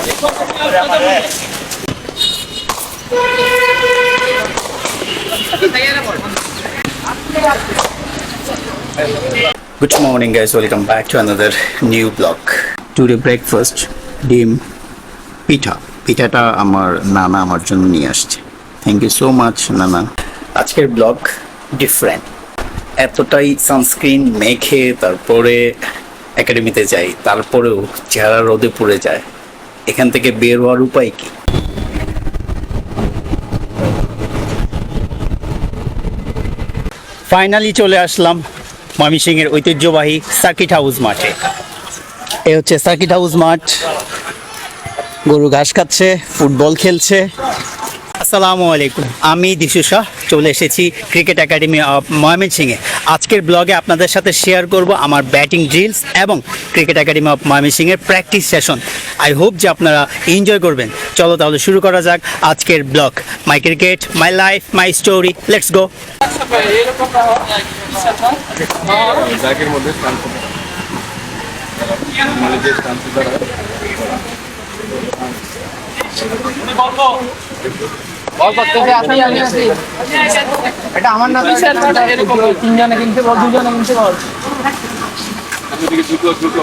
Good morning guys, welcome back to another new vlog. Today breakfast ডিম পিঠা পিঠাটা আমার নানা আমার জন্য নিয়ে আসছে। থ্যাংক ইউ সো মাচ নানা। আজকের ব্লগ ডিফারেন্ট এতটাই সানস্ক্রিন মেখে তারপরে একাডেমিতে যাই তারপরেও চেহারা রোদে পড়ে যায়। এখান থেকে বের হওয়ার উপায় কি? ফাইনালি চলে আসলাম ময়মনসিংহের ঐতিহ্যবাহী সার্কিট হাউস মাঠে। এ হচ্ছে সার্কিট হাউস মাঠ। গরু ঘাস খাচ্ছে, ফুটবল খেলছে। আসসালামু আলাইকুম। আমি দিশু শাহ চলে এসেছি ক্রিকেট একাডেমি অফ ময়মনসিংহে আজকের ব্লগে আপনাদের সাথে শেয়ার করব আমার ব্যাটিং ড্রিলস এবং ক্রিকেট একাডেমি অফ ময়মনসিংহের প্র্যাকটিস সেশন আই হোপ যে আপনারা এনজয় করবেন। চলো তাহলে শুরু করা যাক আজকের blog my cricket my life my story let's go মধ্যে বল করতেছে আসি আমি আসি এটা আমার না তিনজনে কিনতে বল দুজনে কিনতে বল। এদিকে দুটো দুটো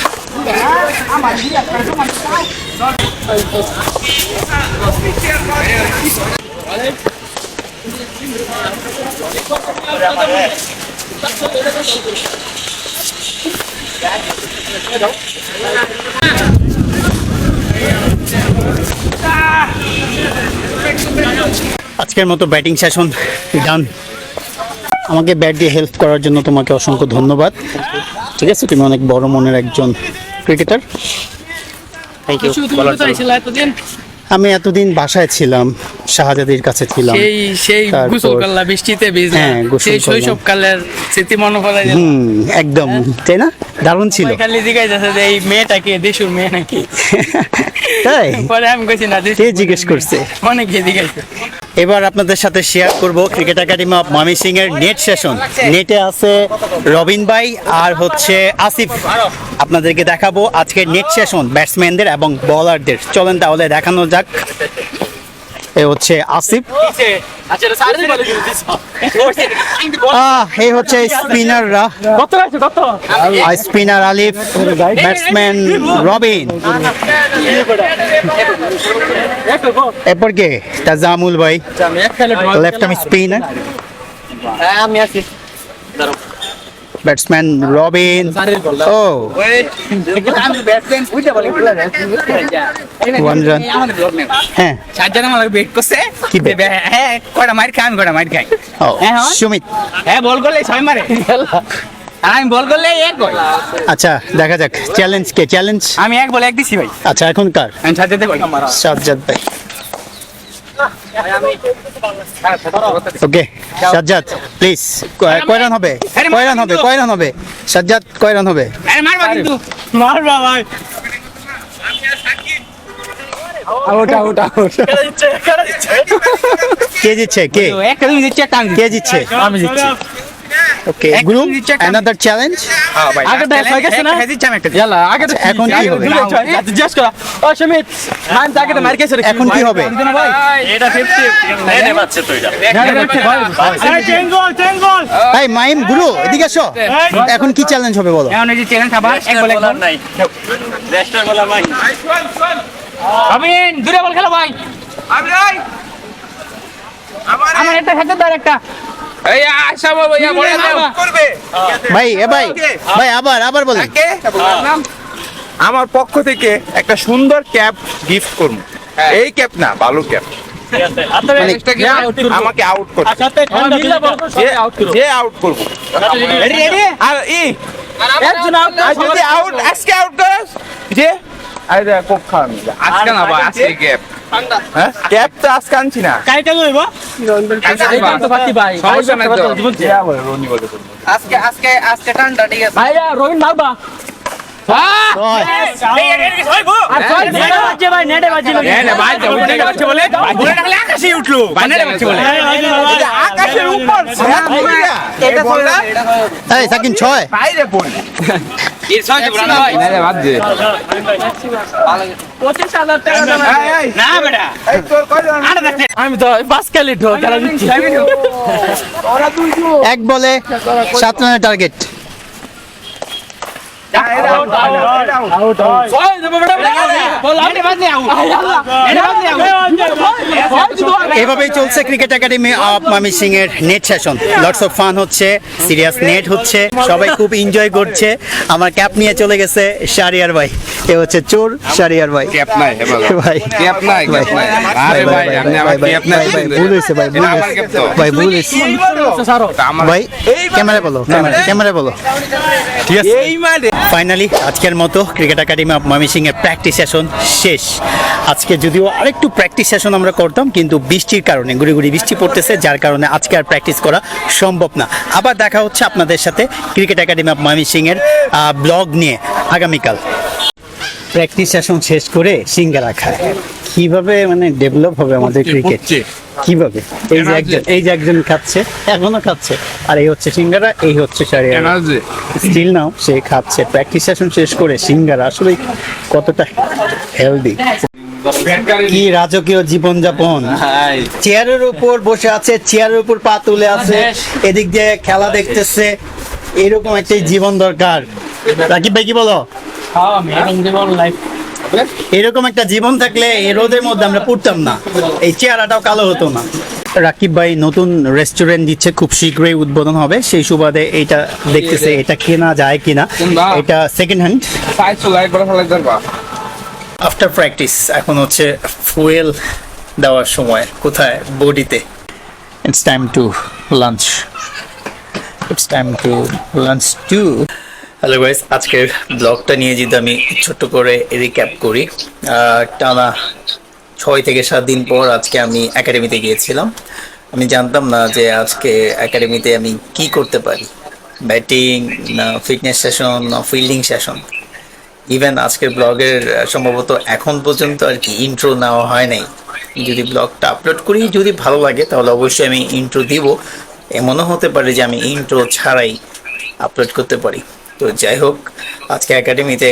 আজকের মতো ব্যাটিং সেশন ডান আমাকে ব্যাট দিয়ে হেল্প করার জন্য তোমাকে অসংখ্য ধন্যবাদ। ঠিক আছে, তুমি অনেক বড় মনের একজন ক্রিকেটার? থ্যাংক ইউ আমি এতদিন বাসায় ছিলাম শাহজাদির কাছে ছিলাম। সেই সেই তারপর- গোসল বৃষ্টিতে ভিজলা। হ্যাঁ, সেই করলাম। শৈশব কালের স্মৃতি মনে পড়ে গেল। হুম একদম। তাই না? দারুণ ছিল। খালি জিজ্ঞাসা যাচ্ছে যে এই মেয়েটা মেয়েটাকে দেশুর মেয়ে নাকি? তাই? পরে আমি কইছি না কে জিজ্ঞেস করছে? অনেকে জিজ্ঞাসা এবার আপনাদের সাথে শেয়ার করব ক্রিকেট একাডেমি অফ মামি সিং এর নেট সেশন নেটে আছে রবিন ভাই আর হচ্ছে আসিফ। আপনাদেরকে দেখাবো আজকের নেট সেশন ব্যাটসম্যানদের এবং বলারদের চলেন তাহলে দেখানো যাক। এ হচ্ছে আসিফ। আহ, এই হচ্ছে স্পিনাররা স্পিনার আলিফ ব্যাটসম্যান রবিন। এরপর কে? তাজামুল ভাই। Left arm spinner. আমি আছি। ব্যাটসম্যান রবিন ও হ্যাঁ। বেট করছে। কি হ্যাঁ কয়টা মার আমি কয়টা মার খাই। সুমিত। হ্যাঁ বল করলে ছয় মারে। আমি বল করলে এক বল। আচ্ছা দেখা যাক। চ্যালেঞ্জ কে? চ্যালেঞ্জ আমি এক বল এক দিছি ভাই। আচ্ছা এখন কার? আমি সাথে বল সাজ্জাদ ভাই। ওকে সাজ্জাদ প্লিজ কয় রান হবে? কয় রান হবে কয় রান হবে? সাজ্জাদ কয় রান হবে মারবা কিন্তু। মারবা ভাই। Out out out. কে জিতছে কে কে জিতছে আমি দিচ্ছি। ওকে গ্রুপ অ্যানাদার চ্যালেঞ্জ আগে দেখ হয়ে গেছে না? হেজি চাম একটা ইয়ালা আগে তো এখন কি হবে? জাস্ট করা। ও সুমিত মান মার এখন কি হবে? এটা 50 এনে পাচ্ছে তো এটা। এই মাইম গুরু এদিকে আসো এখন কি চ্যালেঞ্জ হবে বলো? এখন এই যে চ্যালেঞ্জ আবার এক বল এক বল। নাই। রেস্টার নাই। আমিন দূরে বল খেলো ভাই। আমার একটা খেতে দাও একটা। এই আশা বাবা বলে দাও। করবে। ভাই এ ভাই ভাই আবার আবার বলেন। আমার পক্ষ থেকে একটা সুন্দর ক্যাপ গিফট করব। এই ক্যাপ না ভালো ক্যাপ মানে আমাকে আউট করবে। যে- যে আউট করব। রেডি রেডি আর ই। যদি আউট আজকে আউট করস যে? আজকে না ভাই আজকে ক্যাপ হ্যাঁ? ক্যাপ তো আজকে আনছি না। কাইটা লইব আজকে আজকে আজকে ঠান্ডা ঠিক আছে। ভাইয়া রোহিন মারবা। আকাশে উঠল ভাই নেটে বাজছে বলে আকাশের উপর এটা বললা এই সাকিন ছয় বাইরে পড়লে এর ছয় দেব না ভাই নেটে বাজছে 25000 টাকা দাম না বেটা এই তোর কয়জন আমি তো এক বলে সাত রানের টার্গেট ছয় দেব বেটা বল নেটে বাজলে আউট নেটে বাজলে আউট এভাবেই চলছে ক্রিকেট একাডেমি অফ মামি সিং এর net session lots of fun হচ্ছে সিরিয়াস নেট হচ্ছে সবাই খুব এনজয় করছে। আমার ক্যাপ নিয়ে চলে গেছে শারিয়ার ভাই। এ হচ্ছে চোর শারিয়ার ভাই। ক্যাপ নাই ভাই। ক্যাপ নাই ক্যাপ নাই। আরে ভাই আপনি আমার ক্যাপ নাই। ভাই ভুল হয়েছে ভাই ভুল তো। ভাই ভুল আমার ভাই ক্যামেরা বলো ক্যামেরা ক্যামেরা বলো। ঠিক আছে। এই মাঠে ফাইনালি আজকের মতো ক্রিকেট একাডেমি অফ ময়মনসিং এর প্র্যাকটিস সেশন শেষ। আজকে যদিও আরেকটু প্র্যাকটিস সেশন আমরা করতাম কিন্তু বৃষ্টির কারণে গুড়ি গুড়ি বৃষ্টি পড়তেছে যার কারণে আজকে আর প্র্যাকটিস করা সম্ভব না। আবার দেখা হচ্ছে আপনাদের সাথে ক্রিকেট একাডেমি অফ ময়মনসিং এর ব্লগ নিয়ে আগামীকাল। প্র্যাকটিস সেশন শেষ করে সিঙ্গারা খায়। কীভাবে মানে ডেভেলপ হবে আমাদের ক্রিকেট কীভাবে? এই যে একজন এই যে একজন খাচ্ছে এখনও খাচ্ছে। আর এই হচ্ছে সিঙ্গারা এই হচ্ছে সারিয়া। স্টিল নাও সে খাচ্ছে। প্র্যাকটিস সেশন শেষ করে সিঙ্গারা। আসলে কতটা হেলদি কি রাজকীয় জীবনযাপন। চেয়ারের উপর বসে আছে চেয়ারের উপর পা তুলে আছে এদিক দিয়ে খেলা দেখতেছে। এরকম একটা জীবন দরকার। রাকিব ভাই কি বলো? এরকম একটা জীবন থাকলে এই রোদের মধ্যে আমরা পড়তাম না। এই চেহারাটাও কালো হতো না। রাকিব ভাই নতুন রেস্টুরেন্ট দিচ্ছে খুব শীঘ্রই উদ্বোধন হবে। সেই সুবাদে এটা দেখতেছে এটা কেনা যায় কিনা। এটা সেকেন্ড হ্যান্ড আফটার প্র্যাকটিস এখন হচ্ছে ফুয়েল দেওয়ার সময়। কোথায়? বডিতে। It's time to lunch it's time to lunch to hello guys আজকের ব্লগটা নিয়ে যদি আমি ছোট্ট করে রিক্যাপ করি টানা ছয় থেকে সাত দিন পর আজকে আমি একাডেমিতে গিয়েছিলাম। আমি জানতাম না যে আজকে একাডেমিতে আমি কি করতে পারি। ব্যাটিং না ফিটনেস সেশন না ফিল্ডিং সেশন ইভেন আজকের ব্লগের সম্ভবত এখন পর্যন্ত আর কি ইন্ট্রো নেওয়া হয় নাই। যদি ব্লগটা আপলোড করি, যদি ভালো লাগে, তাহলে অবশ্যই আমি ইন্ট্রো দিব। এমনও হতে পারে যে আমি ইন্ট্রো ছাড়াই আপলোড করতে পারি। তো যাই হোক, আজকে একাডেমিতে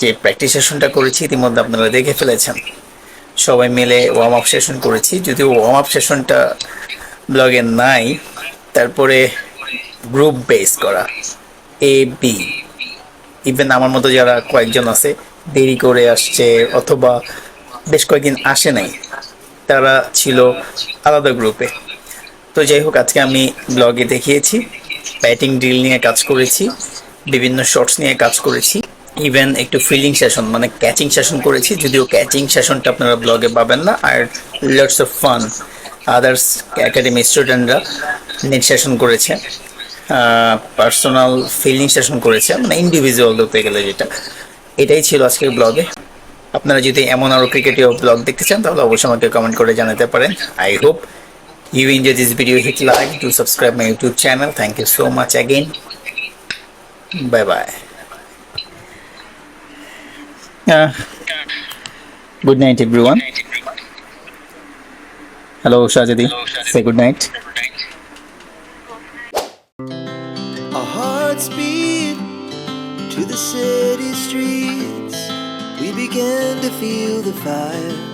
যে প্র্যাকটিস সেশনটা করেছি ইতিমধ্যে আপনারা দেখে ফেলেছেন। সবাই মিলে ওয়ার্ম আপ সেশন করেছি। যদিও ওয়ার্ম আপ সেশনটা ব্লগে নাই, তারপরে গ্রুপ বেস করা এ বি ইভেন আমার মতো যারা কয়েকজন আছে, দেরি করে আসছে অথবা বেশ কয়েকদিন আসে নাই, তারা ছিল আলাদা গ্রুপে তো যাই হোক, আজকে আমি ব্লগে দেখিয়েছি ব্যাটিং ড্রিল নিয়ে কাজ করেছি। বিভিন্ন শর্টস নিয়ে কাজ করেছি। ইভেন একটু ফিল্ডিং সেশন মানে ক্যাচিং সেশন করেছি, যদিও ক্যাচিং সেশনটা আপনারা ব্লগে পাবেন না, আর lots of fun others academy স্টুডেন্টরা নেট সেশন করেছে পার্সোনাল ফিলিং সেশন করেছে মানে ইন্ডিভিজুয়াল ধরতে গেলে যেটা। এটাই ছিল আজকের ব্লগে আপনারা যদি এমন আরও ক্রিকেটীয় ব্লগ দেখতে চান, তাহলে অবশ্যই আমাকে কমেন্ট করে জানাতে পারেন। I hope you enjoy this video hit like to subscribe my YouTube channel thank you so much again Bye bye good night everyone hello Shahzadi say good night Our hearts beat to the city streets. We began to feel the fire.